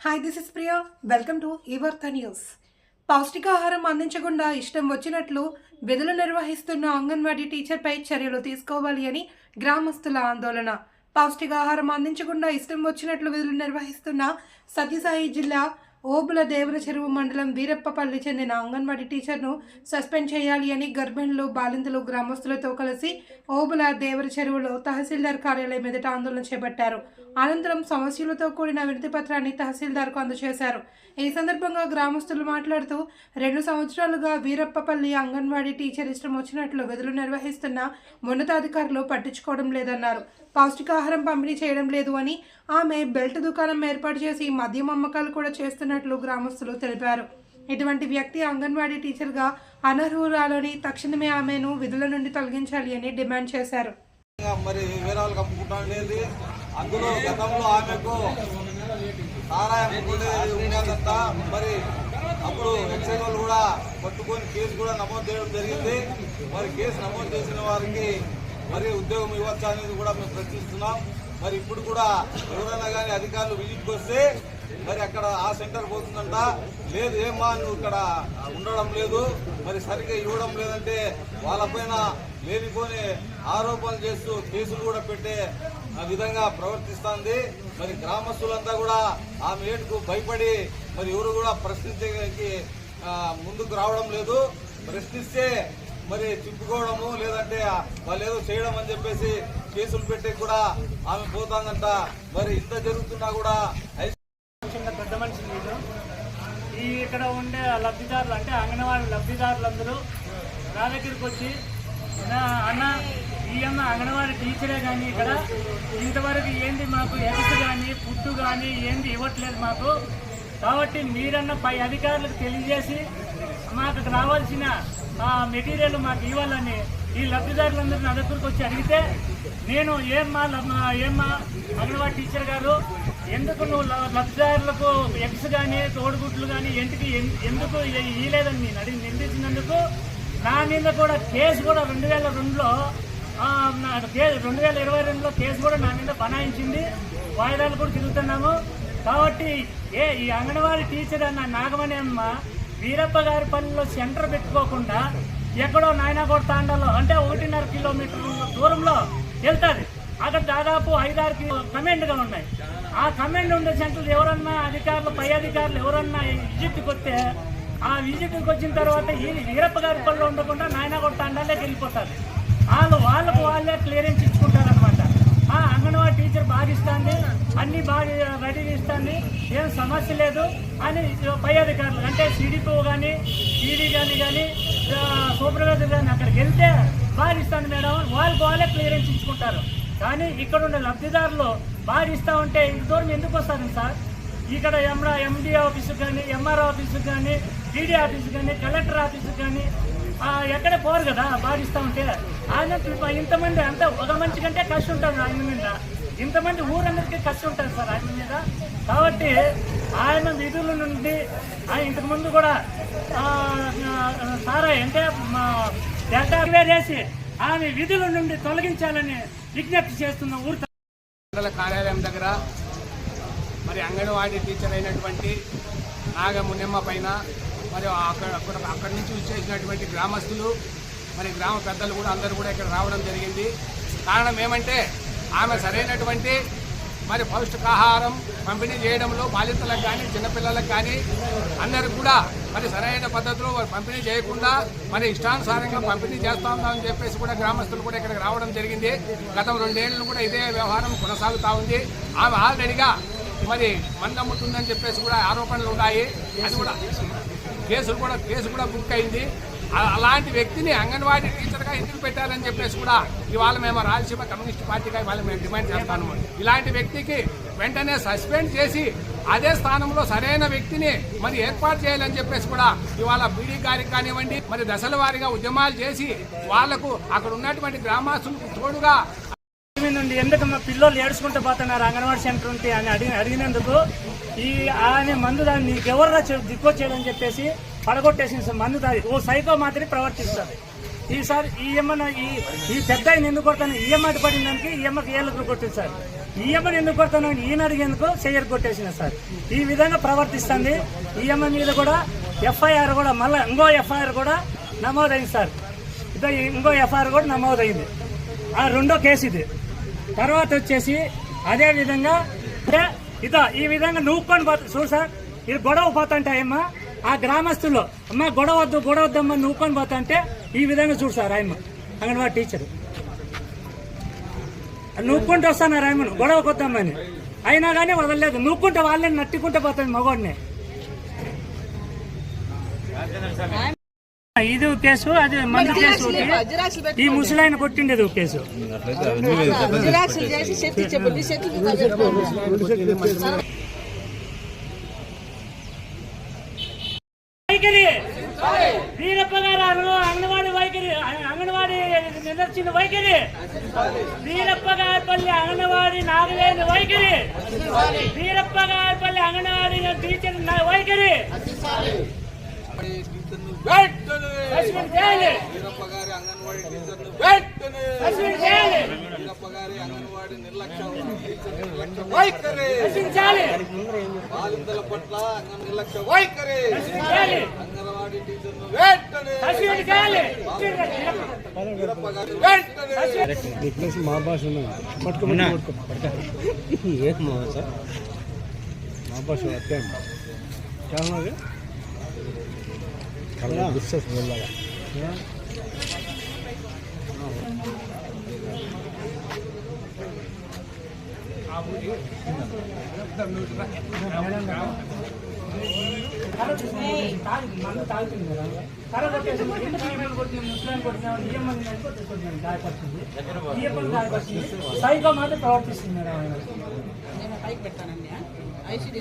Hi this is Priya welcome to Evartha news పౌష్టికాహారం అందించకుండా ఇష్టం వచ్చినట్లు విధులు నిర్వహిస్తున్న అంగన్వాడీ టీచర్పై చర్యలు తీసుకోవాలి అని గ్రామస్తుల ఆందోళన. పౌష్టికాహారం అందించకుండా ఇష్టం వచ్చినట్లు విధులు నిర్వహిస్తున్న సత్యసాయి జిల్లా ఓబుల దేవర చెరువు మండలం వీరప్పపల్లి చెందిన అంగన్వాడీ టీచర్ను సస్పెండ్ చేయాలి అని గర్భిణులు బాలింతలు గ్రామస్తులతో కలిసి ఓబుల దేవర చెరువులో తహసీల్దార్ కార్యాలయం ఎదుట ఆందోళన చేపట్టారు. అనంతరం సమస్యలతో కూడిన వినతి పత్రాన్ని తహసీల్దార్కు అందజేశారు. ఈ సందర్భంగా గ్రామస్తులు మాట్లాడుతూ రెండు సంవత్సరాలుగా వీరప్పపల్లి అంగన్వాడీ టీచర్ ఇష్టం వచ్చినట్లు విధులు నిర్వహిస్తున్న ఉన్నతాధికారులు పట్టించుకోవడం లేదన్నారు. పౌష్టికాహారం పంపిణీ చేయడం లేదు అని ఆమె బెల్ట్ దుకాణం ఏర్పాటు చేసి మద్యం అమ్మకాలు కూడా చేస్తున్నట్లు గ్రామస్తులు తెలిపారు. ఇటువంటి వ్యక్తి అంగన్వాడీ టీచర్గా అనర్హురాలని తక్షణమే ఆమెను విధుల నుండి తొలగించాలి అని డిమాండ్ చేశారు. మరి వివరాలు కప్పుకుంటా లేదు అందులో గతంలో ఆమెకు సారాయి మరి అప్పుడు ఎక్సైజ్ వాళ్ళు కూడా పట్టుకొని కేసు కూడా నమోదు చేయడం జరిగింది. మరి కేసు నమోదు చేసిన వారికి మరి ఉద్యోగం ఇవ్వచ్చా అనేది కూడా మేము ప్రశ్నిస్తున్నాం. మరి ఇప్పుడు కూడా ఎవరైనా కానీ అధికారులు విజిట్కి వస్తే మరి అక్కడ ఆ సెంటర్ పోతుందంట. లేదు ఏమా నువ్వు ఇక్కడ ఉండడం లేదు. మరి సరిగ్గా ఇవ్వడం లేదంటే వాళ్ళపైన లేనిపోని ఆరోపణలు చేస్తూ కేసులు కూడా పెట్టే ఆ విధంగా ప్రవర్తిస్తోంది. మరి గ్రామస్తులంతా కూడా ఆమె ఏటుకు భయపడి మరి ఎవరు కూడా ప్రశ్నించడానికి ముందుకు రావడం లేదు. ప్రశ్నిస్తే మరి చిప్పుకోవడము లేదంటే వాళ్ళు ఏదో చేయడం అని చెప్పేసి కేసులు పెట్టి కూడా ఆమె పోతాందంట. మరి ఇంత జరుగుతున్నా కూడా చిన్న పెద్ద మనిషి మీరు ఈ ఇక్కడ ఉండే లబ్ధిదారులు అంటే అంగన్వాడీ లబ్ధిదారులందరూ నా దగ్గరికి వచ్చి నా అన్న ఈ అన్న అంగన్వాడీ టీచరే కానీ ఇక్కడ ఇంతవరకు ఏంది మాకు ఎగ్స్ కానీ ఫుడ్ కానీ ఏంది ఇవ్వట్లేదు మాకు. కాబట్టి మీరన్న పై అధికారులకు తెలియజేసి మాకు రావాల్సిన మెటీరియల్ మాకు ఇవ్వాలని ఈ లబ్ధిదారులందరూ నా దగ్గరకు వచ్చి అడిగితే నేను ఏమ్మా ఏమ్మా అంగన్వాడీ టీచర్ గారు ఎందుకు నువ్వు లబ్ధిదారులకు ఎగ్స్ కానీ తోడుగుడ్లు కానీ ఎందుకు ఎందుకు ఇ- ఇయ్యలేదని నేను అడిగి నిందించినందుకు నా మీద కూడా కేసు కూడా రెండు వేల రెండులో నా రెండు వేల ఇరవై రెండులో కేసు కూడా నా మీద బనాయించింది. వాయిదాలు కూడా తిరుగుతున్నాము. కాబట్టి ఏ ఈ అంగన్వాడీ టీచర్ అన్న నాగమణి అమ్మ వీరప్ప గారి పనిలో సెంటర్ పెట్టుకోకుండా ఎక్కడో నాయనగోడ తాండాలో అంటే ఒకటిన్నర కిలోమీటర్ దూరంలో వెళ్తాది అక్కడ దాదాపు ఐదారు కి- కమెండ్గా ఉన్నాయి. ఆ కమెండ్ ఉండే సెంటర్లు ఎవరన్నా అధికారులు పై అధికారులు ఎవరన్నా విజిట్కి వస్తే ఆ విజిట్కి వచ్చిన తర్వాత ఈ వీరప్ప గారి పనిలో ఉండకుండా నాయనగోడ తాండాలే వెళ్ళిపోతారు వాళ్ళు వాళ్ళకు వాళ్ళే క్లియరెన్స్ ఇచ్చుకుంటారనమాట అంగన్వాడీ టీచర్ బాగా ఇస్తుంది అన్ని బాగా రెడీ ఇస్తుంది ఏం సమస్య లేదు అని పై అధికారులు అంటే సిడిపో కానీ ఈడీ కానీ కానీ సూపర్వైజర్ కానీ అక్కడికి వెళ్తే బాగా ఇస్తాను మేడం. వాళ్ళకి వాళ్ళే క్లియరెన్స్ ఇచ్చుకుంటారు. కానీ ఇక్కడ ఉన్న లబ్ధిదారులు బాగా ఇస్తా ఉంటే ఇంత దూరం ఎందుకు వస్తారు సార్? ఇక్కడ ఎండా ఎండి ఆఫీసు కానీ ఎంఆర్ ఆఫీసు కానీ డీడీ ఆఫీసు కానీ కలెక్టర్ ఆఫీసు కానీ ఎక్కడ పోరు కదా బాధిస్తూ ఉంటే. ఆయన ఇంతమంది అంత ఒక మనిషి కంటే కష్టం ఉంటుంది ఆయన మీద. ఇంతమంది ఊరందరికీ కష్టం ఉంటుంది సార్ ఆయన మీద. కాబట్టి ఆయన విధుల నుండి ఆయన ఇంతకుముందు కూడా సారా అంటే మా డెల్టా వేసి ఆమె విధుల నుండి తొలగించాలని విజ్ఞప్తి చేస్తున్న ఊరు మండల కార్యాలయం దగ్గర మరి అంగన్వాడీ టీచర్ అయినటువంటి నాగమునిమ్మ పైన మరి అక్కడ అక్కడ అక్కడి నుంచి వచ్చేసినటువంటి గ్రామస్తులు మరి గ్రామ పెద్దలు కూడా అందరూ కూడా ఇక్కడ రావడం జరిగింది. కారణం ఏమంటే ఆమె సరైనటువంటి మరి పౌష్టికాహారం పంపిణీ చేయడంలో బాధితులకు కానీ చిన్నపిల్లలకు కానీ అందరూ కూడా మరి సరైన పద్ధతిలో పంపిణీ చేయకుండా మరి ఇష్టానుసారంగా పంపిణీ చేస్తా ఉన్నామని చెప్పేసి కూడా గ్రామస్తులు కూడా ఇక్కడికి రావడం జరిగింది. గత రెండేళ్ళు కూడా ఇదే వ్యవహారం కొనసాగుతూ ఉంది. ఆమె ఆల్రెడీగా మరి మందమ్ముతుందని చెప్పేసి కూడా ఆరోపణలు ఉన్నాయి. అది కూడా కేసులు కూడా కేసు కూడా బుక్ అయింది. అలాంటి వ్యక్తిని అంగన్వాడీ టీచర్గా ఎందుకు పెట్టాలని చెప్పేసి కూడా ఇవాళ మేము రాయలసీమ కమ్యూనిస్ట్ పార్టీగా ఇవాళ మేము డిమాండ్ చేస్తాము. ఇలాంటి వ్యక్తికి వెంటనే సస్పెండ్ చేసి అదే స్థానంలో సరైన వ్యక్తిని మరి ఏర్పాటు చేయాలని చెప్పేసి కూడా ఇవాళ బీడీ గారికి కానివ్వండి మరి దశల వారీగా ఉద్యమాలు చేసి వాళ్ళకు అక్కడ ఉన్నటువంటి గ్రామస్తులకు తోడుగా నుండి ఎందుకు మా పిల్లలు ఏడుచుకుంటూ పోతున్నారు అంగన్వాడీ సెంటర్ ఉంటే అని అడిగి అడిగినందుకు ఈ ఆమె మందు దాన్ని నీకు ఎవర్రా దిక్కొచ్చేదని చెప్పేసి పడగొట్టేసిన సార్ మందు దాని ఓ సైకో మాత్రమే ప్రవర్తిస్తుంది ఈసారి ఈ అమ్మను ఈ ఈ పెద్ద ఆయన ఎందుకు కొడతాను? ఈఎంఐ పడిన దానికి ఈ అమ్మకి ఏళ్ళకు కొట్టింది సార్. ఈఎంఐ ఎందుకు కొడతాను ఈయన అడిగేందుకు చెయ్యరు కొట్టేసిన సార్. ఈ విధంగా ప్రవర్తిస్తుంది. ఈఎంఐ మీద కూడా ఎఫ్ఐఆర్ కూడా మళ్ళీ ఇంకో ఎఫ్ఐఆర్ కూడా నమోదైంది సార్. ఇదో ఇంకో ఎఫ్ఐఆర్ కూడా నమోదైంది. ఆ రెండో కేసు ఇది. తర్వాత వచ్చేసి అదేవిధంగా విధంగా ఇదో ఈ విధంగా నూక్కొని పోతా చూడు సార్ ఇది గొడవ పోతుంటే ఆయమ్మ ఆ గ్రామస్తులు అమ్మ గొడవ వద్దు గొడవ వద్దమ్మ నూక్కొని పోతుంటే ఈ విధంగా చూడు సార్ ఆయమ్మ అంగన్వాడి టీచర్. నూక్కుంటూ వస్తాను రాయమను గొడవ కొద్దామని అయినా కానీ వదలలేదు నూక్కుంటే వాళ్ళని నట్టుకుంటే పోతుంది మగవాడిని ఇది కేసు అది మందు కేసు ఒకటి. ఈ ముసలాయన కొట్టిండేది ఒక కేసు. వైఖరి వీరప్ప గారు అను- అంగన్వాడీ వైఖరి అంగన్వాడీ నిదర్శన వైఖరి. వీరప్ప గారిపల్లి అంగన్వాడీ నాగలేని వైఖరి. వీరప్ప గారిపల్లి అంగన్వాడీ టీచర్ వైఖరి. సస్పెండ్ చేయాలి. వీరప్ప గారి అంగన్వాడీ టీచర్ను వీరప్ప గారి అంగన్వాడీ నిర్లక్ష్యం నిర్లక్ష్య వైఖరి. బాలింతల పట్ల అంగన్ నిర్లక్ష్య వైఖరి. అంగన్వాడీ టీచర్ను వీరప్ప గారి వెంటనే మా భాష పట్టుకో ఏం మా భాష అత్తే क्या సైకో మాత్రం ప్రవర్తిస్తుంది మేడం పైకి పెట్టానండి. ఐసీడీ